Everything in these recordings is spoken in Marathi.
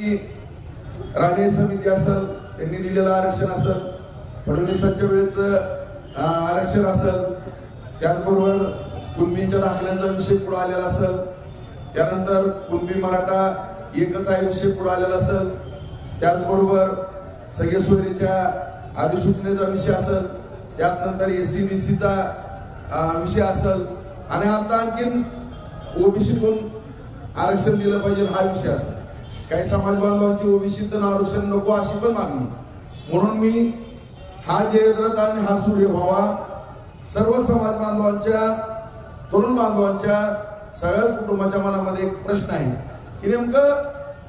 की राणे समिती असेल त्यांनी दिलेलं आरक्षण असेल फडणवीसांच्या वेळेचं आरक्षण असेल त्याचबरोबर कुणबींच्या दाखल्यांचा विषय पुढे आलेला असेल त्यानंतर कुणबी मराठा एकच आहे विषय पुढे आलेला असेल त्याचबरोबर सगळे सोयरीच्या अधिसूचनेचा विषय असेल त्यात नंतर एस सी बी सीचा विषय असेल आणि आता आणखीन ओबीसीतून आरक्षण दिलं पाहिजे हा विषय असेल काही समाज बांधवांची ओबीसीतून आरक्षण नको अशी पण मागणी. म्हणून मी हा जयद्रथ आणि हा सूर्य व्हावा. सर्व समाज बांधवांच्या तरुण बांधवांच्या सगळ्याच कुटुंबाच्या मनामध्ये एक प्रश्न आहे की नेमकं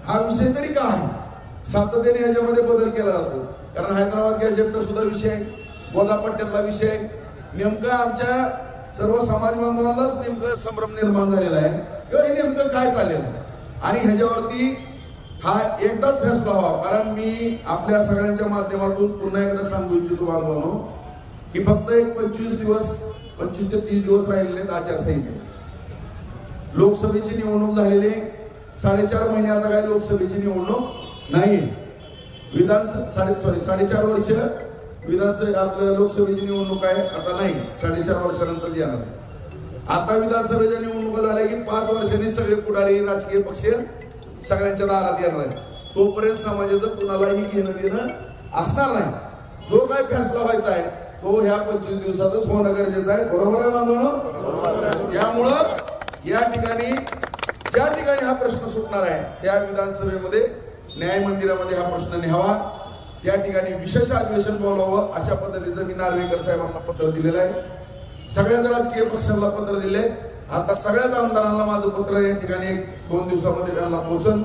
हा विषय तरी का आहे? सातत्याने याच्यामध्ये बदल केला जातो. कारण हैदराबाद गॅजेटचा सुद्धा विषय आहे गोदापट्ट्यातला विषय आहे. नेमकं आमच्या सर्व समाज बांधवांनाच नेमकं संभ्रम निर्माण झालेला आहे. किंवा हे नेमकं काय चाललेलं आहे? आणि ह्याच्यावरती हा एकदाच फैसला व्हावा. कारण मी आपल्या सगळ्यांच्या माध्यमातून पुन्हा एकदा सांगू इच्छितो बांधवांनो की फक्त एक पंचवीस दिवस पंचवीस ते तीस दिवस राहिलेले आहेत आचारसंहितेला लोकसभेची निवडणूक झालेली आहे. साडेचार महिने आता काय लोकसभेची निवडणूक नाही विधान साडे सॉरी साडेचार वर्ष विधानसभे आपल्या लोकसभेची निवडणूक आहे. आता नाही साडेचार वर्षानंतर येणार आता विधानसभेच्या निवडणुका झाल्या की पाच वर्षांनी सगळे पुढारी राजकीय पक्ष सगळ्यांच्या दारात येणार आहे. तोपर्यंत समाजाचं कुणालाही घेणं देणं असणार नाही. जो काय फैसला व्हायचा आहे तो ह्या पंचवीस दिवसातच होणं गरजेचं आहे. बरोबर आहे बांधवांनो त्यामुळं या ठिकाणी ज्या ठिकाणी हा प्रश्न सुटणार आहे त्या विधानसभेमध्ये न्याय मंदिरामध्ये हा प्रश्न न्यावा. त्या ठिकाणी विशेष अधिवेशन बोलावं अशा पद्धतीचं मी नार्वेकर साहेबांना पत्र दिलेलं आहे. सगळ्याच राजकीय पक्षांना पत्र दिले आता सगळ्याच आमदारांना माझं पत्र या ठिकाणी एक दोन दिवसामध्ये त्यांना पोहोचन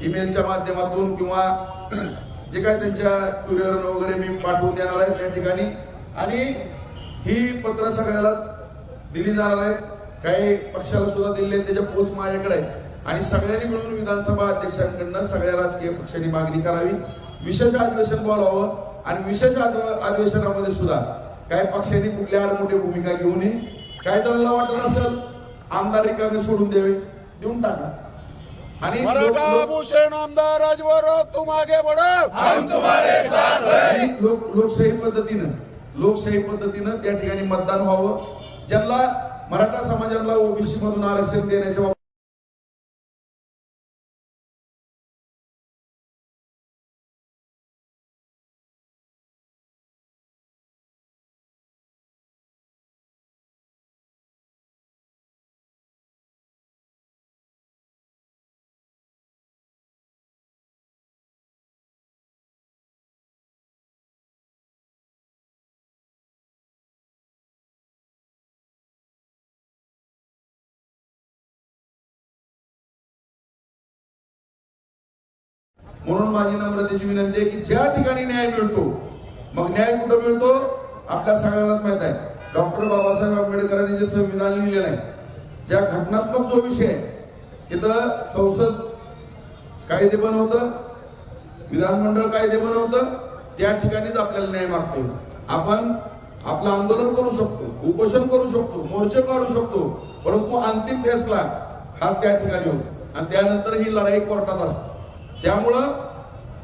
ईमेलच्या माध्यमातून किंवा जे काय त्यांच्या कुरिअरनं वगैरे मी पाठवून देणार आहे त्या ठिकाणी. आणि ही पत्र सगळ्यालाच दिली जाणार आहे. काही पक्षाला सुद्धा दिले त्याच्या पोच माझ्याकडे आहे. आणि सगळ्यांनी मिळून विधानसभा अध्यक्षांकडनं सगळ्या राजकीय पक्षांनी मागणी करावी. विशेष अधिवेशन बोलावं आणि विशेष अधिवेशनामध्ये सुद्धा काही पक्षांनी कुठल्या मोठी भूमिका घेऊ नये. काय जणांना वाटत असेल? आमदार रिकामे सोडून द्यावे देऊन टाका. आणि भूषण आमदार राजवर तुम आगे बढ़ो. आणि लोक लोकशाही पद्धतीनं लोकशाही पद्धतीनं त्या ठिकाणी मतदान व्हावं. ज्यांना मराठा समाजाला ओबीसी मधून आरक्षण देण्याच्या म्हणून माझी नम्रतेची विनंती आहे की ज्या ठिकाणी न्याय मिळतो मग न्याय कुठं मिळतो? आपल्या सगळ्यांनाच माहीत आहे. डॉक्टर बाबासाहेब आंबेडकरांनी जे संविधान लिहिलेलं आहे ज्या घटनात्मक जो विषय आहे तिथं संसद कायदे बनवतं विधानमंडळ कायदे बनवतं त्या ठिकाणीच आपल्याला न्याय मागतो आपण आपलं आंदोलन करू शकतो उपोषण करू शकतो मोर्चे काढू शकतो परंतु अंतिम फैसला हा त्या ठिकाणी होतो. आणि त्यानंतर ही लढाई कोर्टात असते. त्यामुळं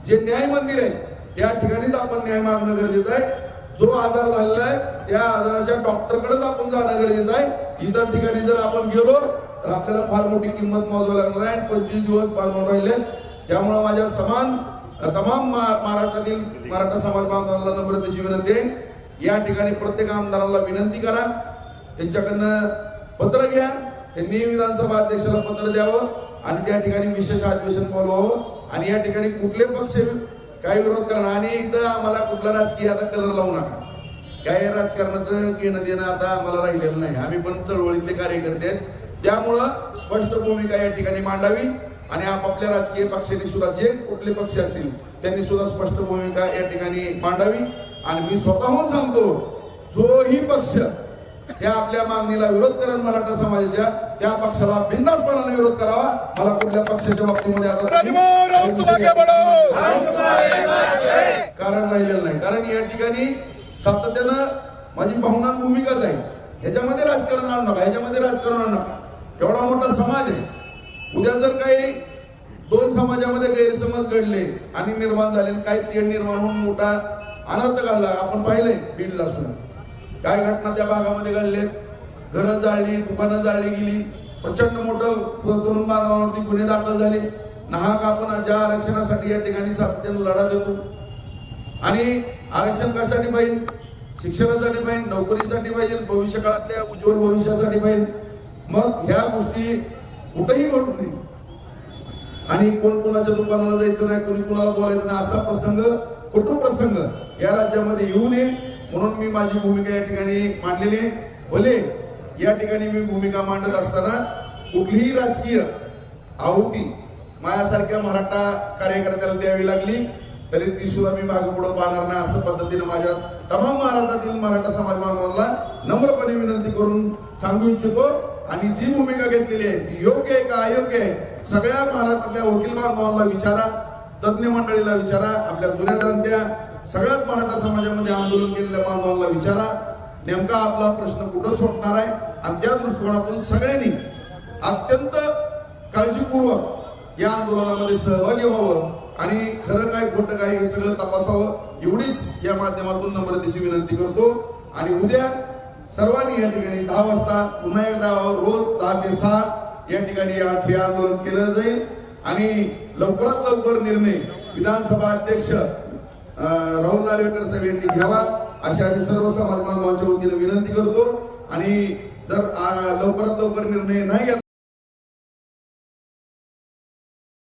जे न्याय मंदिर आहे त्या ठिकाणीच आपण न्याय मागणं गरजेचं आहे. जो आजार झालेला आहे त्या आजाराच्या डॉक्टरकडेच आपण जाणं गरजेचं आहे. इतर ठिकाणी जर आपण गेलो तर आपल्याला फार मोठी किंमत मोजावी लागणार आहे. आणि पंचवीस दिवस बांधून राहिले. त्यामुळं माझ्या समान तमाम मा- महाराष्ट्रातील मराठा समाज बांधवांना नम्रतेची विनंती आहे. या ठिकाणी प्रत्येक आमदाराला विनंती करा. त्यांच्याकडनं पत्र घ्या. त्यांनी विधानसभा अध्यक्षाला पत्र द्यावं आणि त्या ठिकाणी विशेष अधिवेशन बोलवावं. आणि या ठिकाणी कुठले पक्ष काय विरोध करणार आणि इथं आम्हाला कुठला राजकीय आता कलर लावू नका. काय राजकारणाचं घेणं देणं आता आम्हाला राहिलेलं नाही. आम्ही पण चळवळीतले कार्यकर्ते आहेत. त्यामुळं स्पष्ट भूमिका या ठिकाणी मांडावी आणि आपापल्या राजकीय पक्षांनी सुद्धा जे कुठले पक्ष असतील त्यांनी सुद्धा स्पष्ट भूमिका या ठिकाणी मांडावी. आणि मी स्वतःहून सांगतो जोही पक्ष त्या आपल्या मागणीला विरोध करेल मराठा समाजाच्या त्या पक्षाला बिंदासपणाने विरोध करावा. मला कुठल्या पक्षाच्या बाबतीमध्ये कारण राहिलेलं नाही. कारण या ठिकाणी सातत्यानं माझी भावनान भूमिकाच आहे. ह्याच्यामध्ये राजकारण आणू नका ह्याच्यामध्ये राजकारण आणू नका. एवढा मोठा समाज आहे. उद्या जर काही दोन समाजामध्ये गैरसमज घडले आणि निर्माण झाले काही तेढ निर्माण होऊन मोठा अनर्थ घडला आपण पाहिलंय बीडला सुद्धा. काय घटना त्या भागामध्ये घडले घरं जाळली दुकानं जाळली गेली प्रचंड मोठं तरुण बांधवांवरती गुन्हे दाखल झाले. नाहक आपण ज्या आरक्षणासाठी या ठिकाणी सातत्यानं लढा देतो. आणि आरक्षण कशासाठी पाहिजे? शिक्षणासाठी पाहिजे नोकरीसाठी पाहिजे भविष्य काळातल्या उज्ज्वल भविष्यासाठी पाहिजे. मग ह्या गोष्टी कुठेही घडू नये. आणि कोण कोणाच्या दुकानाला जायचं नाही कोणी कोणाला बोलायचं नाही असा प्रसंग कुटुंब प्रसंग या राज्यामध्ये येऊ नये. म्हणून मी माझी भूमिका या ठिकाणी मांडलेली आहे. भले या ठिकाणी मी भूमिका मांडत असताना कुठलीही राजकीय आहुती माझ्यासारख्या मराठा कार्यकर्त्याला द्यावी लागली तरी ती सुद्धा मी मागे पुढे पाहणार नाही असं पद्धतीने माझ्या तमाम महाराष्ट्रातील मराठा समाज बांधवांना नम्रपणे विनंती करून सांगू इच्छितो आणि जी भूमिका घेतलेली आहे ती योग्य आहे का अयोग्य आहे सगळ्या महाराष्ट्रातल्या वकील बांधवांना विचारा तज्ज्ञ मंडळीला विचारा आपल्या जुन्या जाणत्या सगळ्याच मराठा समाजामध्ये आंदोलन केलेल्या बांधवांना विचारा. नेमका आपला प्रश्न कुठं सुटणार आहे? आणि त्या दृष्टिकोनातून सगळ्यांनी अत्यंत काळजीपूर्वक या आंदोलनामध्ये सहभागी व्हावं आणि खरं काय खोटं काय हे सगळं तपासावं एवढीच या माध्यमातून नम्रतेची विनंती करतो. आणि उद्या सर्वांनी या ठिकाणी दहा वाजता पुन्हा एकदा रोज दहा ते सहा या ठिकाणी या ठिय्या आंदोलन केलं जाईल. आणि लवकरात लवकर निर्णय विधानसभा अध्यक्ष राहुल नार्वेकर साहेब यांनी घ्यावा अशी आम्ही सर्व समाज बांधवांच्या वतीने विनंती करतो. आणि जर लवकरात लवकर निर्णय नाही घेतला